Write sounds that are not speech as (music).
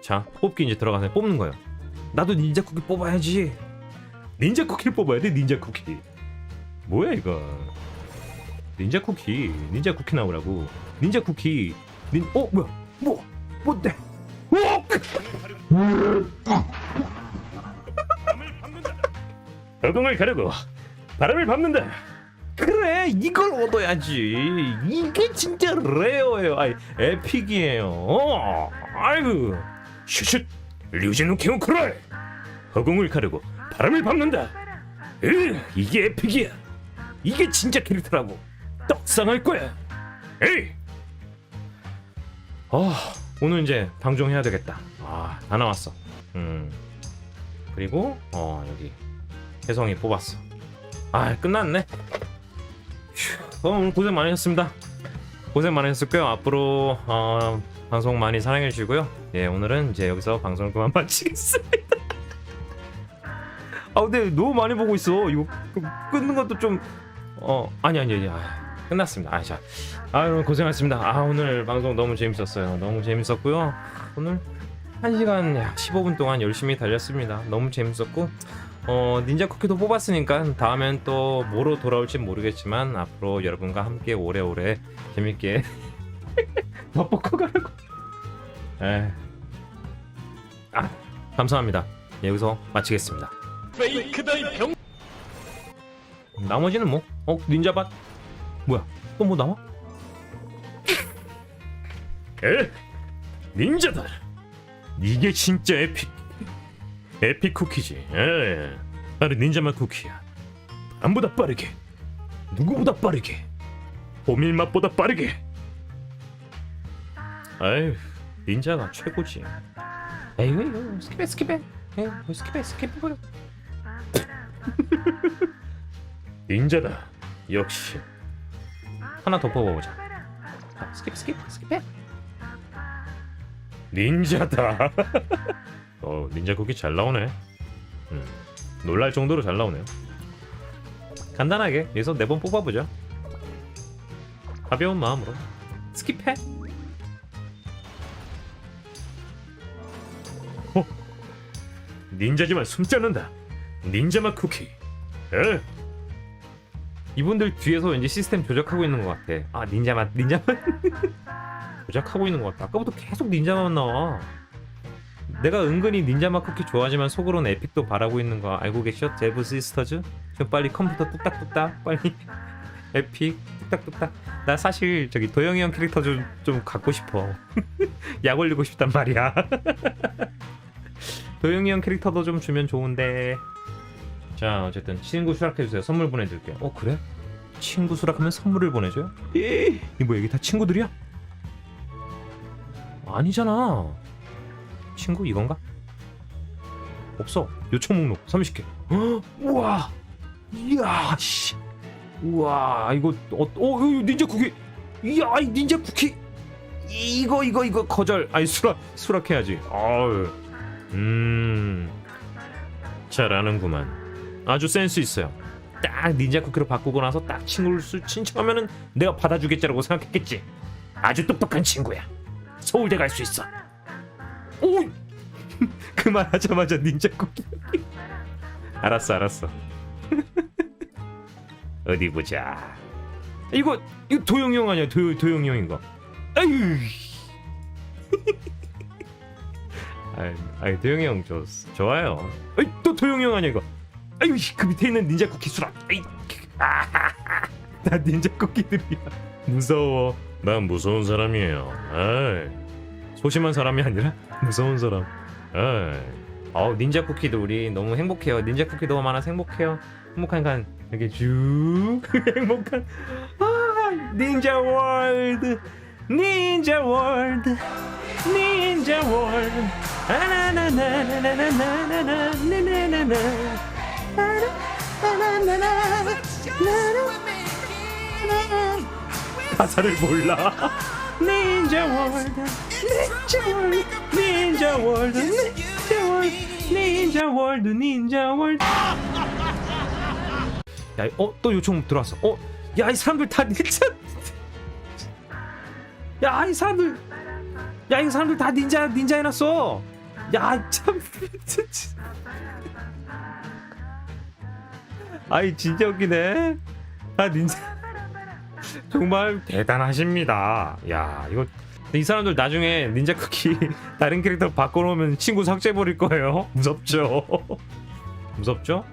자 뽑기 이제 들어가서 뽑는 거예요. 나도 닌자 쿠키 뽑아야지. 닌자 쿠키를 뽑아야 돼 닌자 쿠키. 뭐야 이거? 닌자 쿠키 닌자 쿠키 나오라고. 닌자 쿠키 닌 어 뭐야? 뭐 뭔데? (laughs) 적응을 가르고 바람을 밟는다. 그래 이걸 얻어야지. 이게 진짜 레어예요. 아이 에픽이에요. 어, 아이고 슈슛 류진우 케우크롤 허공을 가르고 바람을 밟는다. 으 이게 에픽이야. 이게 진짜 캐릭터라고 떡상할 거야. 에이! 아 오늘 이제 방종해야 되겠다. 아다 나왔어. 음. 그리고 어 여기 혜성이 뽑았어. 아 끝났네. 휴, 어, 오늘 고생 많으셨습니다. 고생 많으셨고요. 앞으로 어, 방송 많이 사랑해 주시고요. 예 오늘은 이제 여기서 방송을 그만 (laughs) 마치겠습니다. 아 근데 너무 많이 보고 있어. 이거 끄- 끊는 것도 좀 어 아니 아니 아니 아, 끝났습니다. 아 자. 아 여러분 고생하셨습니다. 아 오늘 방송 너무 재밌었어요. 너무 재밌었고요. 오늘 1시간 약 15분 동안 열심히 달렸습니다. 너무 재밌었고 어 닌자 쿠키도 뽑았으니까 다음엔 또 뭐로 돌아올지 모르겠지만 앞으로 여러분과 함께 오래오래 재밌게 더 뽑고 가라고 에. 아 감사합니다. 예, 여기서 마치겠습니다. 페이크다 이 병. 나머지는 뭐? 어 닌자밭? 뭐야? 또 뭐 나와? 에? 닌자다 이게 진짜 에픽. 에픽 쿠키지. 에 바로 닌자맛 쿠키야. 바람보다 빠르게. 누구보다 빠르게. 호밀 맛보다 빠르게. 아유 닌자가 최고지. 에이구 이거 스킵해 스킵해. 에이 뭐 스킵해 스킵해 버려 (laughs) 닌자다. 역시. 하나 더 뽑아보자. 자, 스킵 스킵 스킵해. 닌자다. (laughs) 어 닌자 쿠키 잘 나오네. 음, 놀랄 정도로 잘 나오네요. 간단하게 여기서 네 번 뽑아보죠 가벼운 마음으로. 스킵해 닌자지만 숨자는다 닌자맛 쿠키 에 이분들 뒤에서 왠지 시스템 조작하고 있는 것 같아. 아 닌자맛 닌자맛 (laughs) 조작하고 있는 것 같다. 아까부터 계속 닌자맛 나와. 내가 은근히 닌자맛 쿠키 좋아하지만 속으로는 에픽도 바라고 있는 거 알고 계셔? 제브 시스터즈? 좀 빨리 컴퓨터 뚝딱뚝딱 빨리 (laughs) 에픽 뚝딱뚝딱. 나 사실 저기 도영이 형 캐릭터 좀 좀 갖고 싶어. (laughs) 약 올리고 싶단 말이야. 도영이 형 캐릭터도 좀 주면 좋은데. 자 어쨌든 친구 수락해주세요. 선물 보내드릴게요. 어 그래? 친구 수락하면 선물을 보내줘요? 에이 이뭐 여기 다 친구들이야? 아니잖아. 친구 이건가? 없어. 요청 목록 30개. 헉, 우와! 이야 씨. 우와 이거 어, 어 이거 닌자 쿠키. 이야 이 닌자 쿠키. 이거 이거 이거 거절. 아니 수락 수락해야지. 아유 음 잘하는구만 아주 센스 있어요. 딱 닌자 쿠키로 바꾸고 나서 딱 친구를 수- 신청하면은 내가 받아주겠지라고 생각했겠지. 아주 똑똑한 친구야. 서울대 갈 수 있어. 오! (laughs) 그말 하자마자 닌자 쿠키. (laughs) 알았어, 알았어. (laughs) 어디 보자. 이거 이거 도영이 형 아니야? 도 도영이 형인 거. 아유. 아이, 도영이 형 좋, 좋아요. 아이, 또 도영이 형 아니야 이거. 아유 그 밑에 있는 닌자 쿠키 수락. 아이. (laughs) 나 닌자 쿠키들이야. 무서워. 난 무서운 사람이에요. 아이, 소심한 사람이 아니라 무서운 사람. 아이. 어 닌자 쿠키도 우리 너무 행복해요. 닌자 쿠키 너무 많아서 행복해요. 행복하니까 이렇게 쭉 (laughs) 행복한 아 닌자 월드 닌자 월드 닌자 월드 아, 가사를 몰라. 닌자 월드, 닌자 월드, 닌자 월드, 닌자 월드, 닌자 월드, 닌자 월드. 야, 어, 또 요청 들어왔어. 어, 야, 이 사람들 다 닌자. 야, 이 사람들, 야, 이 사람들 다 닌자, 닌자 해놨어. 야 참 아이 진짜 웃기네. 다 닌자. 정말 대단하십니다. 야 이거 이 사람들 나중에 닌자 쿠키 다른 캐릭터 바꿔놓으면 친구 삭제해버릴 거예요. 무섭죠? 무섭죠